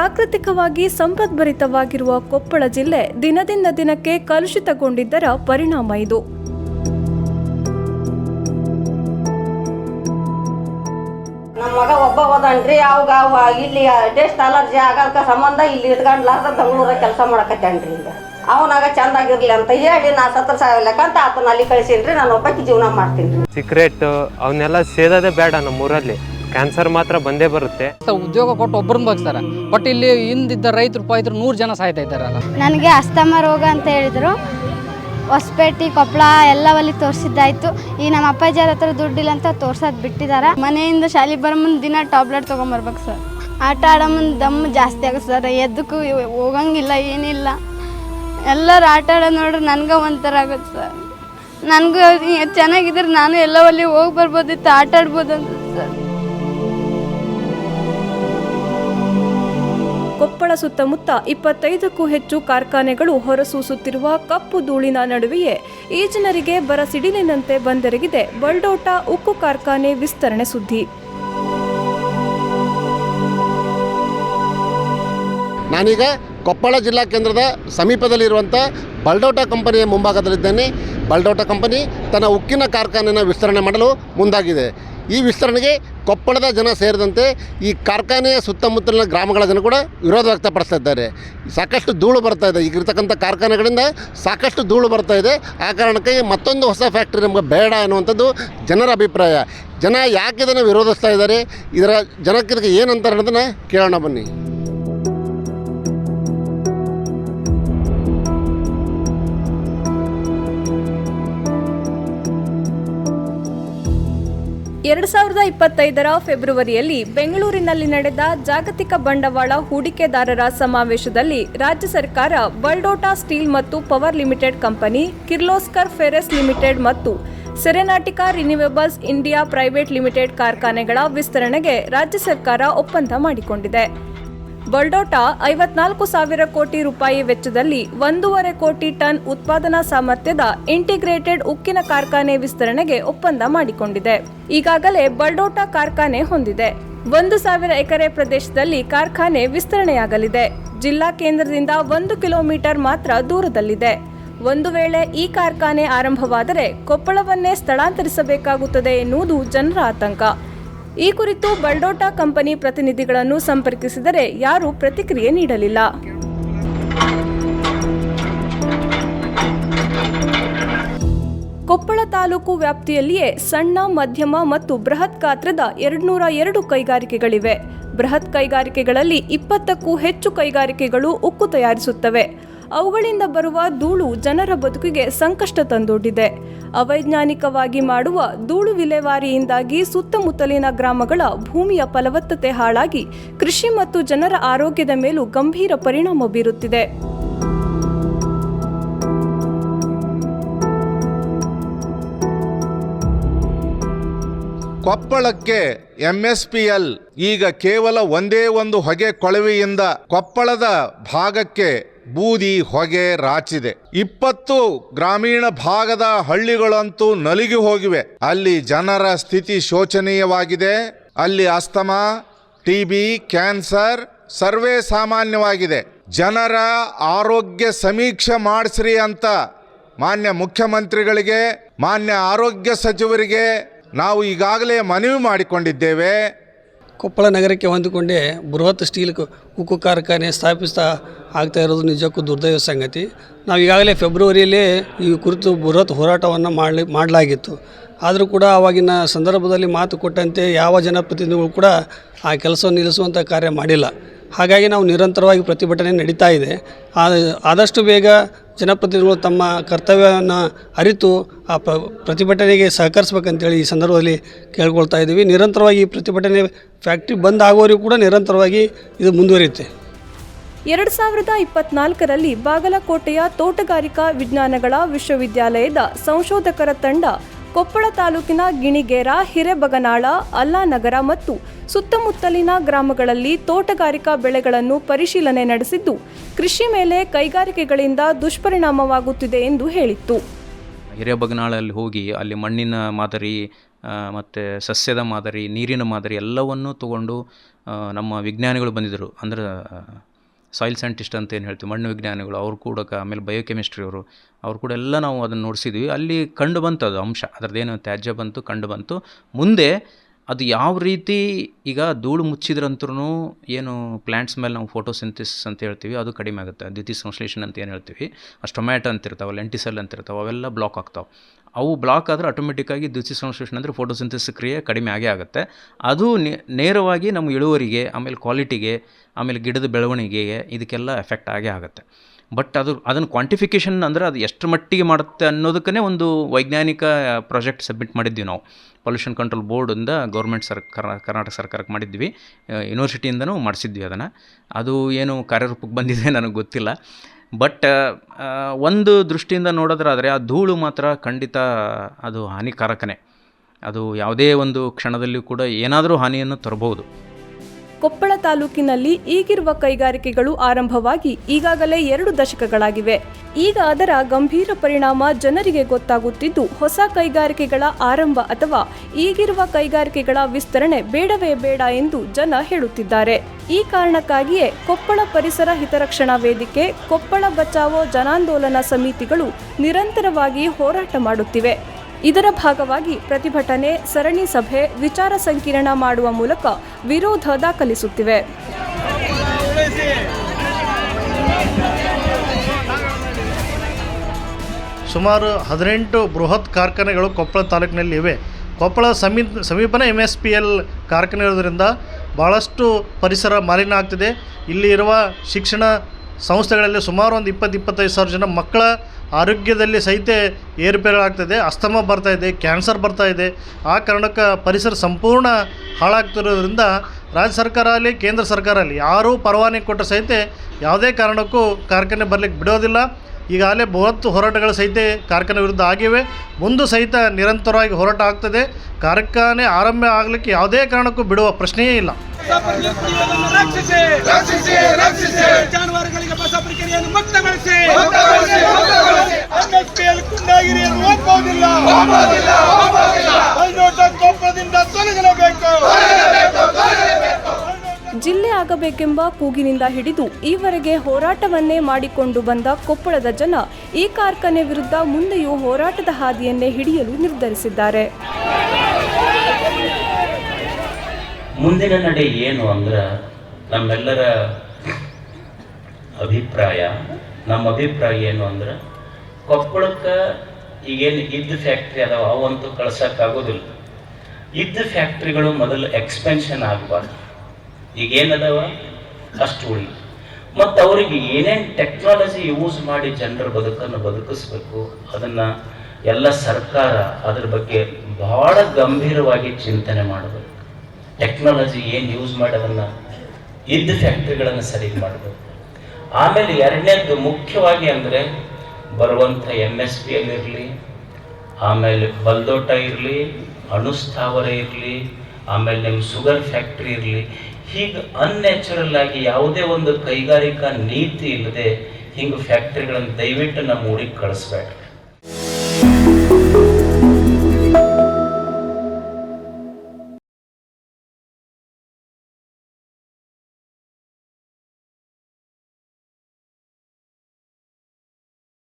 ಪ್ರಾಕೃತಿಕವಾಗಿ ಸಂಪದ್ಭರಿತವಾಗಿರುವ ಕೊಪ್ಪಳ ಜಿಲ್ಲೆ ದಿನದಿಂದ ದಿನಕ್ಕೆ ಕಲುಷಿತಗೊಂಡಿದ್ದರ ಪರಿಣಾಮ ಇದು. ನಮ್ಮ ಮಗ ಒಬ್ಬ ಹೋದನ್ರಿ ಅವಾಗ ಅವ ಇಲ್ಲಿ ಟೇಸ್ಟ್ ಅಲರ್ಜಿ ಆಗಲ್ಕ ಸಂಬಂಧ ಇಲ್ಲಿ ಇಟ್ಕೊಂಡ್ಲಾರ್ದ ಬೆಂಗಳೂರಾಗ ಕೆಲಸ ಮಾಡಕತ್ತೇನ್ರಿ ಈಗ. ಅವನಾಗ ಚಂದಾಗಿರ್ಲಿ ಅಂತ ಹೇಳಿ ನಾ ಸತ್ರ ಅಂತ ಆತನ ಅಲ್ಲಿ ಕಳಿಸೀನ್ರಿ ನಾನು ಒಬ್ಬಾಕಿ ಜೀವನ ಮಾಡ್ತೀನಿ ಸಿಕ್ರೆಟ್ ಅವನ್ನೆಲ್ಲ ಸೇದೋದೇ ಬೇಡ ನಮ್ಮೂರಲ್ಲಿ. ಕ್ಯಾನ್ಸರ್ ಮಾತ್ರ ಬಂದೇ ಬರುತ್ತೆ. ಉದ್ಯೋಗ ಕೊಟ್ಟು ಒಬ್ಬರನ್ನ ಬಗ್ಸ್ತಾರೆ. ಬಟ್ ಇಲ್ಲಿ ಹಿಂದಿದ್ದ ರೈತರು ಪಾಯ್ತರು ನೂರು ಜನ ಸಾಯ್ತಾ ಇದ್ದಾರಲ್ಲ. ನನಗೆ ಅಸ್ತಮ ರೋಗ ಅಂತ ಹೇಳಿದರು. ಹೊಸಪೇಟೆ ಕೊಪ್ಪಳ ಎಲ್ಲವಲ್ಲಿ ತೋರಿಸಿದ್ದಾಯ್ತು. ಈ ನಮ್ಮ ಅಪ್ಪಾಜಿ ಹತ್ರ ದುಡ್ಡಿಲ್ಲ ಅಂತ ತೋರ್ಸೋದು ಬಿಟ್ಟಿದ್ದಾರೆ ಮನೆಯಿಂದ ಶಾಲೆಗೆ ಬರೋ ಮುಂದೆ ದಿನ ಟ್ಯಾಬ್ಲೆಟ್ ತೊಗೊಂಬರ್ಬೇಕು ಸರ್. ಆಟ ಆಡೋ ಮುಂದೆ ದಮ್ಮು ಜಾಸ್ತಿ ಆಗುತ್ತೆ ಸರ್. ಎದ್ದಕ್ಕೂ ಹೋಗಂಗಿಲ್ಲ ಏನಿಲ್ಲ. ಎಲ್ಲರೂ ಆಟ ಆಡೋದು ನೋಡ್ರಿ ನನಗೆ ಒಂಥರ ಆಗುತ್ತೆ ಸರ್. ನನಗೂ ಚೆನ್ನಾಗಿದ್ರೆ ನಾನು ಎಲ್ಲವಲ್ಲಿ ಹೋಗಿ ಬರ್ಬೋದಿತ್ತು ಆಟ ಆಡ್ಬೋದು ಅಂತ ಸರ್. ಕೊಪ್ಪಳ ಸುತ್ತಮುತ್ತ ಇಪ್ಪತ್ತೈದಕ್ಕೂ ಹೆಚ್ಚು ಕಾರ್ಖಾನೆಗಳು ಹೊರಸೂಸುತ್ತಿರುವ ಕಪ್ಪು ಧೂಳಿನ ನಡುವೆಯೇ ಈ ಜನರಿಗೆ ಬರ ಸಿಡಿಲಿನಂತೆ ಬಂದೆರಗಿದೆ. ಬಲ್ಡೋಟ ಉಕ್ಕು ಕಾರ್ಖಾನೆ ವಿಸ್ತರಣೆ ಸುದ್ದಿ. ನಾನೀಗ ಕೊಪ್ಪಳ ಜಿಲ್ಲಾ ಕೇಂದ್ರದ ಸಮೀಪದಲ್ಲಿರುವಂಥ ಬಲ್ಡೋಟ ಕಂಪನಿಯ ಮುಂಭಾಗದಲ್ಲಿದ್ದೇನೆ. ಬಲ್ಡೋಟ ಕಂಪನಿ ತನ್ನ ಉಕ್ಕಿನ ಕಾರ್ಖಾನೆಯನ್ನು ವಿಸ್ತರಣೆ ಮಾಡಲು ಮುಂದಾಗಿದೆ. ಈ ವಿಸ್ತರಣೆಗೆ ಕೊಪ್ಪಳದ ಜನ ಸೇರಿದಂತೆ ಈ ಕಾರ್ಖಾನೆಯ ಸುತ್ತಮುತ್ತಲಿನ ಗ್ರಾಮಗಳ ಜನ ಕೂಡ ವಿರೋಧ ವ್ಯಕ್ತಪಡಿಸ್ತಾ ಇದ್ದಾರೆ. ಸಾಕಷ್ಟು ಧೂಳು ಬರ್ತಾ ಇದೆ. ಈಗಿರ್ತಕ್ಕಂಥ ಕಾರ್ಖಾನೆಗಳಿಂದ ಸಾಕಷ್ಟು ಧೂಳು ಬರ್ತಾ ಇದೆ. ಆ ಕಾರಣಕ್ಕೆ ಮತ್ತೊಂದು ಹೊಸ ಫ್ಯಾಕ್ಟ್ರಿ ನಮಗೆ ಬೇಡ ಅನ್ನುವಂಥದ್ದು ಜನರ ಅಭಿಪ್ರಾಯ. ಜನ ಯಾಕೆ ಇದನ್ನು ವಿರೋಧಿಸ್ತಾ ಇದ್ದಾರೆ? ಇದರ ಜನಕ್ಕೆ ಏನಂತಾರೆ ಅನ್ನೋದನ್ನು ಕೇಳೋಣ ಬನ್ನಿ. ಎರಡು ಸಾವಿರದ ಇಪ್ಪತ್ತೈದರ ಫೆಬ್ರವರಿಯಲ್ಲಿ ಬೆಂಗಳೂರಿನಲ್ಲಿ ನಡೆದ ಜಾಗತಿಕ ಬಂಡವಾಳ ಹೂಡಿಕೆದಾರರ ಸಮಾವೇಶದಲ್ಲಿ ರಾಜ್ಯ ಸರ್ಕಾರ ಬಲ್ಡೋಟಾ ಸ್ಟೀಲ್ ಮತ್ತು power limited company, Kirloskar ferrous limited ಮತ್ತು Serentica renewables India private limited ಕಾರ್ಖಾನೆಗಳ ವಿಸ್ತರಣೆಗೆ ರಾಜ್ಯ ಸರ್ಕಾರ ಒಪ್ಪಂದ ಮಾಡಿಕೊಂಡಿದೆ. ಬಲ್ಡೋಟಾ ಐವತ್ನಾಲ್ಕು ಸಾವಿರ ಕೋಟಿ ರೂಪಾಯಿ ವೆಚ್ಚದಲ್ಲಿ ಒಂದೂವರೆ ಕೋಟಿ ಟನ್ ಉತ್ಪಾದನಾ ಸಾಮರ್ಥ್ಯದ ಇಂಟಿಗ್ರೇಟೆಡ್ ಉಕ್ಕಿನ ಕಾರ್ಖಾನೆ ವಿಸ್ತರಣೆಗೆ ಒಪ್ಪಂದ ಮಾಡಿಕೊಂಡಿದೆ. ಈಗಾಗಲೇ ಬಲ್ಡೋಟಾ ಕಾರ್ಖಾನೆ ಹೊಂದಿದೆ. ಒಂದು ಸಾವಿರ ಎಕರೆ ಪ್ರದೇಶದಲ್ಲಿ ಕಾರ್ಖಾನೆ ವಿಸ್ತರಣೆಯಾಗಲಿದೆ. ಜಿಲ್ಲಾ ಕೇಂದ್ರದಿಂದ ಒಂದು ಕಿಲೋಮೀಟರ್ ಮಾತ್ರ ದೂರದಲ್ಲಿದೆ. ಒಂದು ವೇಳೆ ಈ ಕಾರ್ಖಾನೆ ಆರಂಭವಾದರೆ ಕೊಪ್ಪಳವನ್ನೇ ಸ್ಥಳಾಂತರಿಸಬೇಕಾಗುತ್ತದೆ ಎನ್ನುವುದು ಜನರ ಆತಂಕ. ಈ ಕುರಿತು ಬಲ್ಡೋಟಾ ಕಂಪನಿ ಪ್ರತಿನಿಧಿಗಳನ್ನು ಸಂಪರ್ಕಿಸಿದರೆ ಯಾರೂ ಪ್ರತಿಕ್ರಿಯೆ ನೀಡಲಿಲ್ಲ. ಕೊಪ್ಪಳ ತಾಲೂಕು ವ್ಯಾಪ್ತಿಯಲ್ಲಿಯೇ ಸಣ್ಣ, ಮಧ್ಯಮ ಮತ್ತು ಬೃಹತ್ ಗಾತ್ರದ ಎರಡ್ನೂರ ಎರಡು ಕೈಗಾರಿಕೆಗಳಿವೆ. ಬೃಹತ್ ಕೈಗಾರಿಕೆಗಳಲ್ಲಿ ಇಪ್ಪತ್ತಕ್ಕೂ ಹೆಚ್ಚು ಕೈಗಾರಿಕೆಗಳು ಉಕ್ಕು ತಯಾರಿಸುತ್ತವೆ. ಅವುಗಳಿಂದ ಬರುವ ಧೂಳು ಜನರ ಬದುಕಿಗೆ ಸಂಕಷ್ಟ ತಂದೊಡ್ಡಿದೆ. ಅವೈಜ್ಞಾನಿಕವಾಗಿ ಮಾಡುವ ಧೂಳು ವಿಲೇವಾರಿಯಿಂದಾಗಿ ಸುತ್ತಮುತ್ತಲಿನ ಗ್ರಾಮಗಳ ಭೂಮಿಯ ಫಲವತ್ತತೆ ಹಾಳಾಗಿ ಕೃಷಿ ಮತ್ತು ಜನರ ಆರೋಗ್ಯದ ಮೇಲೂ ಗಂಭೀರ ಪರಿಣಾಮ ಬೀರುತ್ತಿದೆ. ಕೊಪ್ಪಳಕ್ಕೆ ಎಂಎಸ್ಪಿಎಲ್ ಈಗ ಕೇವಲ ಒಂದೇ ಒಂದು ಹೊಗೆ ಕೊಳವೆಯಿಂದ ಕೊಪ್ಪಳದ ಭಾಗಕ್ಕೆ ಬೂದಿ ಹೊಗೆ ರಾಚಿದೆ. ಇಪ್ಪತ್ತು ಗ್ರಾಮೀಣ ಭಾಗದ ಹಳ್ಳಿಗಳಂತೂ ನಲಿಗಿ ಹೋಗಿವೆ. ಅಲ್ಲಿ ಜನರ ಸ್ಥಿತಿ ಶೋಚನೀಯವಾಗಿದೆ. ಅಲ್ಲಿ ಅಸ್ತಮಾ ಟಿಬಿ ಕ್ಯಾನ್ಸರ್ ಸರ್ವೇ ಸಾಮಾನ್ಯವಾಗಿದೆ. ಜನರ ಆರೋಗ್ಯ ಸಮೀಕ್ಷೆ ಮಾಡಿಸ್ರಿ ಅಂತ ಮಾನ್ಯ ಮುಖ್ಯಮಂತ್ರಿಗಳಿಗೆ, ಮಾನ್ಯ ಆರೋಗ್ಯ ಸಚಿವರಿಗೆ ನಾವು ಈಗಾಗಲೇ ಮನವಿ ಮಾಡಿಕೊಂಡಿದ್ದೇವೆ. ಕೊಪ್ಪಳ ನಗರಕ್ಕೆ ಹೊಂದಿಕೊಂಡೇ ಬೃಹತ್ ಸ್ಟೀಲ್ ಉಕ್ಕು ಕಾರ್ಖಾನೆ ಸ್ಥಾಪಿಸ್ತಾ ಆಗ್ತಾ ಇರೋದು ನಿಜಕ್ಕೂ ದುರ್ದೈವ ಸಂಗತಿ. ನಾವು ಈಗಾಗಲೇ ಫೆಬ್ರವರಿಯಲ್ಲೇ ಈ ಕುರಿತು ಬೃಹತ್ ಹೋರಾಟವನ್ನು ಮಾಡಲಿ ಮಾಡಲಾಗಿತ್ತು. ಆದರೂ ಕೂಡ ಆವಾಗಿನ ಸಂದರ್ಭದಲ್ಲಿ ಮಾತು ಕೊಟ್ಟಂತೆ ಯಾವ ಜನಪ್ರತಿನಿಧಿಗಳು ಕೂಡ ಆ ಕೆಲಸವನ್ನು ನಿಲ್ಲಿಸುವಂಥ ಕಾರ್ಯ ಮಾಡಿಲ್ಲ. ಹಾಗಾಗಿ ನಾವು ನಿರಂತರವಾಗಿ ಪ್ರತಿಭಟನೆ ನಡೀತಾ ಇದೆ. ಆದಷ್ಟು ಬೇಗ ಜನಪ್ರತಿನಿಧಿಗಳು ತಮ್ಮ ಕರ್ತವ್ಯವನ್ನು ಅರಿತು ಆ ಪ್ರ ಪ್ರತಿಭಟನೆಗೆ ಸಹಕರಿಸ್ಬೇಕಂತೇಳಿ ಈ ಸಂದರ್ಭದಲ್ಲಿ ಕೇಳ್ಕೊಳ್ತಾ ಇದ್ದೀವಿ. ನಿರಂತರವಾಗಿ ಈ ಪ್ರತಿಭಟನೆ ಫ್ಯಾಕ್ಟ್ರಿ ಬಂದ್ ಆಗೋರಿಗೂ ಕೂಡ ನಿರಂತರವಾಗಿ ಇದು ಮುಂದುವರಿಯುತ್ತೆ. ಎರಡು ಸಾವಿರದ ಇಪ್ಪತ್ನಾಲ್ಕರಲ್ಲಿ ಬಾಗಲಕೋಟೆಯ ತೋಟಗಾರಿಕಾ ವಿಜ್ಞಾನಗಳ ವಿಶ್ವವಿದ್ಯಾಲಯದ ಸಂಶೋಧಕರ ತಂಡ ಕೊಪ್ಪಳ ತಾಲೂಕಿನ ಗಿಣಿಗೇರ, ಹಿರೇಬಗನಾಳ, ಅಲ್ಲಾನಗರ ಮತ್ತು ಸುತ್ತಮುತ್ತಲಿನ ಗ್ರಾಮಗಳಲ್ಲಿ ತೋಟಗಾರಿಕಾ ಬೆಳೆಗಳನ್ನು ಪರಿಶೀಲನೆ ನಡೆಸಿದ್ದು, ಕೃಷಿ ಮೇಲೆ ಕೈಗಾರಿಕೆಗಳಿಂದ ದುಷ್ಪರಿಣಾಮವಾಗುತ್ತಿದೆ ಎಂದು ಹೇಳಿತ್ತು. ಹಿರೇಬಗನಾಳಲ್ಲಿ ಹೋಗಿ ಅಲ್ಲಿ ಮಣ್ಣಿನ ಮಾದರಿ ಮತ್ತು ಸಸ್ಯದ ಮಾದರಿ, ನೀರಿನ ಮಾದರಿ ಎಲ್ಲವನ್ನೂ ತಗೊಂಡು ನಮ್ಮ ವಿಜ್ಞಾನಿಗಳು ಬಂದಿದ್ದರು. ಅಂದ್ರೆ ಸಾಯಿಲ್ ಸೈಂಟಿಸ್ಟ್ ಅಂತ ಏನು ಹೇಳ್ತೀವಿ, ಮಣ್ಣು ವಿಜ್ಞಾನಿಗಳು, ಅವ್ರು ಕೂಡ ಆಮೇಲೆ ಬಯೋಕೆಮಿಸ್ಟ್ರಿ ಅವರು, ಅವ್ರು ಕೂಡ ಎಲ್ಲ ನಾವು ಅದನ್ನು ನೋಡಿಸಿದ್ವಿ. ಅಲ್ಲಿ ಕಂಡು ಬಂತು ಅದು ಅಂಶ, ಅದರದ್ದೇನು ತ್ಯಾಜ್ಯ ಬಂತು, ಕಂಡು ಬಂತು. ಮುಂದೆ ಅದು ಯಾವ ರೀತಿ ಈಗ ಧೂಳು ಮುಚ್ಚಿದ್ರಂತೂ ಏನು ಪ್ಲ್ಯಾಂಟ್ಸ್ ಮೇಲೆ ನಾವು ಫೋಟೋಸಿಂಥಿಸ್ ಅಂತ ಹೇಳ್ತೀವಿ, ಅದು ಕಡಿಮೆ ಆಗುತ್ತೆ. ದ್ವಿತೀಯ ಸಂಶ್ಲೇಷಣೆ ಅಂತ ಏನು ಹೇಳ್ತೀವಿ ಅಷ್ಟು ಟೊಮ್ಯಾಟೊ ಅಂತ ಇರ್ತಾವೆ ಲೆಂಟಿಸೆಲ್ ಅಂತ ಇರ್ತಾವೆ ಅವೆಲ್ಲ ಬ್ಲಾಕ್ ಆಗ್ತಾವೆ. ಅವು ಬ್ಲಾಕ್ ಆದರೆ ಆಟೋಮೆಟಿಕ್ಕಾಗಿ ದ್ವಿತೀಯ ಸಂಶ್ಲೇಷಣೆ ಅಂದರೆ ಫೋಟೋಸಿಂಥಿಸ್ ಕ್ರಿಯೆ ಕಡಿಮೆ ಆಗೇ ಆಗುತ್ತೆ. ಅದು ನೇರವಾಗಿ ನಮ್ಮ ಇಳುವರಿಗೆ, ಆಮೇಲೆ ಕ್ವಾಲಿಟಿಗೆ ಆಮೇಲೆ ಗಿಡದ ಬೆಳವಣಿಗೆಗೆ ಇದಕ್ಕೆಲ್ಲ ಎಫೆಕ್ಟ್ ಆಗೇ ಆಗುತ್ತೆ. ಬಟ್ ಅದು, ಅದನ್ನು ಕ್ವಾಂಟಿಫಿಕೇಷನ್ ಅಂದರೆ ಅದು ಎಷ್ಟು ಮಟ್ಟಿಗೆ ಮಾಡುತ್ತೆ ಅನ್ನೋದಕ್ಕೇ ಒಂದು ವೈಜ್ಞಾನಿಕ ಪ್ರಾಜೆಕ್ಟ್ ಸಬ್ಮಿಟ್ ಮಾಡಿದ್ವಿ ನಾವು. ಪೊಲ್ಯೂಷನ್ ಕಂಟ್ರೋಲ್ ಬೋರ್ಡಿಂದ ಗೌರ್ಮೆಂಟ್ ಸರ್ಕಾರ ಕರ್ನಾಟಕ ಸರ್ಕಾರಕ್ಕೆ ಮಾಡಿದ್ವಿ. ಯೂನಿವರ್ಸಿಟಿಯಿಂದನೂ ಮಾಡಿಸಿದ್ವಿ ಅದನ್ನು. ಅದು ಏನು ಕಾರ್ಯರೂಪಕ್ಕೆ ಬಂದಿದೆ ನನಗೆ ಗೊತ್ತಿಲ್ಲ. ಬಟ್ ಒಂದು ದೃಷ್ಟಿಯಿಂದ ನೋಡೋದಾದ್ರೆ ಆ ಧೂಳು ಮಾತ್ರ ಖಂಡಿತ ಅದು ಹಾನಿಕಾರಕನೇ. ಅದು ಯಾವುದೇ ಒಂದು ಕ್ಷಣದಲ್ಲಿಯೂ ಕೂಡ ಏನಾದರೂ ಹಾನಿಯನ್ನು ತರಬಹುದು ಕೊಪ್ಪಳ ತಾಲೂಕಿನಲ್ಲಿ ಈಗಿರುವ ಕೈಗಾರಿಕೆಗಳು ಆರಂಭವಾಗಿ ಈಗಾಗಲೇ ಎರಡು ದಶಕಗಳಾಗಿವೆ. ಈಗ ಅದರ ಗಂಭೀರ ಪರಿಣಾಮ ಜನರಿಗೆ ಗೊತ್ತಾಗುತ್ತಿದ್ದು, ಹೊಸ ಕೈಗಾರಿಕೆಗಳ ಆರಂಭ ಅಥವಾ ಈಗಿರುವ ಕೈಗಾರಿಕೆಗಳ ವಿಸ್ತರಣೆ ಬೇಡವೇ ಬೇಡ ಎಂದು ಜನ ಹೇಳುತ್ತಿದ್ದಾರೆ. ಈ ಕಾರಣಕ್ಕಾಗಿಯೇ ಕೊಪ್ಪಳ ಪರಿಸರ ಹಿತರಕ್ಷಣಾ ವೇದಿಕೆ, ಕೊಪ್ಪಳ ಬಚಾವೋ ಜನಾಂದೋಲನ ಸಮಿತಿಗಳು ನಿರಂತರವಾಗಿ ಹೋರಾಟ ಮಾಡುತ್ತಿವೆ. ಇದರ ಭಾಗವಾಗಿ ಪ್ರತಿಭಟನೆ, ಸರಣಿ ಸಭೆ, ವಿಚಾರ ಸಂಕಿರಣ ಮಾಡುವ ಮೂಲಕ ವಿರೋಧ ದಾಖಲಿಸುತ್ತಿವೆ. ಸುಮಾರು ಹದಿನೆಂಟು ಬೃಹತ್ ಕಾರ್ಖಾನೆಗಳು ಕೊಪ್ಪಳ ತಾಲೂಕಿನಲ್ಲಿ ಇವೆ. ಕೊಪ್ಪಳ ಸಮೀ ಸಮೀಪನ ಎಂ ಎಸ್ ಪಿ ಎಲ್ ಕಾರ್ಖಾನೆ ಇರೋದರಿಂದ ಭಾಳಷ್ಟು ಪರಿಸರ ಮಾಲಿನ್ಯ ಆಗ್ತಿದೆ. ಇಲ್ಲಿ ಇರುವ ಶಿಕ್ಷಣ ಸಂಸ್ಥೆಗಳಲ್ಲಿ ಸುಮಾರು ಒಂದು ಇಪ್ಪತ್ತು, ಇಪ್ಪತ್ತೈದು ಸಾವಿರ ಜನ ಮಕ್ಕಳ ಆರೋಗ್ಯದಲ್ಲಿ ಸಹಿತ ಏರುಪೇರಾಗ್ತದೆ, ಅಸ್ತಮ ಬರ್ತಾ ಇದೆ, ಕ್ಯಾನ್ಸರ್ ಬರ್ತಾ ಇದೆ. ಆ ಕಾರಣಕ್ಕೆ ಪರಿಸರ ಸಂಪೂರ್ಣ ಹಾಳಾಗ್ತಿರೋದ್ರಿಂದ ರಾಜ್ಯ ಸರ್ಕಾರ ಆಗಲಿ, ಕೇಂದ್ರ ಸರ್ಕಾರ ಆಗಲಿ, ಯಾರೂ ಪರವಾನಗಿ ಕೊಟ್ಟರೆ ಸಹಿತ ಯಾವುದೇ ಕಾರಣಕ್ಕೂ ಕಾರ್ಖಾನೆ ಬರಲಿಕ್ಕೆ ಬಿಡೋದಿಲ್ಲ. ಈಗಾಗಲೇ ಬೃಹತ್ತು ಹೋರಾಟಗಳು ಸಹಿತ ಕಾರ್ಖಾನೆ ವಿರುದ್ಧ ಆಗಿವೆ. ಮುಂದೆ ಸಹಿತ ನಿರಂತರವಾಗಿ ಹೋರಾಟ ಆಗ್ತದೆ. ಕಾರ್ಖಾನೆ ಆರಂಭ ಆಗಲಿಕ್ಕೆ ಯಾವುದೇ ಕಾರಣಕ್ಕೂ ಬಿಡುವ ಪ್ರಶ್ನೆಯೇ ಇಲ್ಲ. ಜಾನುವಾರುಗಳಿಗೆ ಹೊಸ ಪ್ರಕ್ರಿಯೆಯನ್ನು ಮುಕ್ತಗೊಳಿಸಿ. ಎಂಎಸ್ಪಿಎಲ್ ಕುಂಡಾಗಿರಿಯನ್ನು ಒಪ್ಪೋದಿಲ್ಲ ಬೈನೋಟ ಕೋಪದಿಂದ ತೊಲಗಲೇಬೇಕು. ಜಿಲ್ಲೆ ಆಗಬೇಕೆಂಬ ಕೂಗಿನಿಂದ ಹಿಡಿದು ಈವರೆಗೆ ಹೋರಾಟವನ್ನೇ ಮಾಡಿಕೊಂಡು ಬಂದ ಕೊಪ್ಪಳದ ಜನ ಈ ಕಾರ್ಖಾನೆ ವಿರುದ್ಧ ಮುಂದೆಯೂ ಹೋರಾಟದ ಹಾದಿಯನ್ನೇ ಹಿಡಿಯಲು ನಿರ್ಧರಿಸಿದ್ದಾರೆ. ಮುಂದಿನ ನಡೆ ಏನು ಅಂದ್ರೆ ನಮ್ಮೆಲ್ಲರ ಅಭಿಪ್ರಾಯ. ನಮ್ಮ ಅಭಿಪ್ರಾಯ ಏನು ಅಂದ್ರೆ, ಕೊಪ್ಪಳಕ್ಕೆ ಈಗೇನು ಇದ್ದ ಫ್ಯಾಕ್ಟ್ರಿ ಅದಾವ, ಅವಂತೂ ಕಳ್ಸೋಕ್ಕಾಗೋದಿಲ್ಲ. ಇದ್ದ ಫ್ಯಾಕ್ಟ್ರಿಗಳು ಮೊದಲು ಎಕ್ಸ್ಪೆನ್ಷನ್ ಆಗಬಾರ್ದು. ಈಗೇನದಾವ? ಅಷ್ಟು ಉಳಿ. ಮತ್ತು ಅವರಿಗೆ ಏನೇನು ಟೆಕ್ನಾಲಜಿ ಯೂಸ್ ಮಾಡಿ ಜನರ ಬದುಕನ್ನು ಬದುಕಿಸ್ಬೇಕು, ಅದನ್ನು ಎಲ್ಲ ಸರ್ಕಾರ ಅದ್ರ ಬಗ್ಗೆ ಬಹಳ ಗಂಭೀರವಾಗಿ ಚಿಂತನೆ ಮಾಡಬೇಕು. ಟೆಕ್ನಾಲಜಿ ಏನು ಯೂಸ್ ಮಾಡೋದನ್ನ ಇದ್ದ ಫ್ಯಾಕ್ಟ್ರಿಗಳನ್ನು ಸರಿ ಮಾಡಬೇಕು. ಆಮೇಲೆ ಎರಡನೇದು ಮುಖ್ಯವಾಗಿ ಅಂದರೆ ಬರುವಂಥ ಎಂ ಎಸ್ ಪಿ ಎಲ್ ಇರಲಿ ಆಮೇಲೆ ಬಲ್ದೋಟ ಇರಲಿ ಅಣುಸ್ಥಾವರ ಇರಲಿ, ಆಮೇಲೆ ನಿಮ್ಮ ಶುಗರ್ ಫ್ಯಾಕ್ಟ್ರಿ ಇರಲಿ, ಹೀಗೆ ಅನ್ಯಾಚುರಲ್ ಆಗಿ ಯಾವುದೇ ಒಂದು ಕೈಗಾರಿಕಾ ನೀತಿ ಇಲ್ಲದೆ ಹಿಂಗೆ ಫ್ಯಾಕ್ಟ್ರಿಗಳನ್ನು ದಯವಿಟ್ಟು ನಮ್ಮ ಊರಿಗೆ ಕಳಿಸ್ಬೇಡ್ರಿ.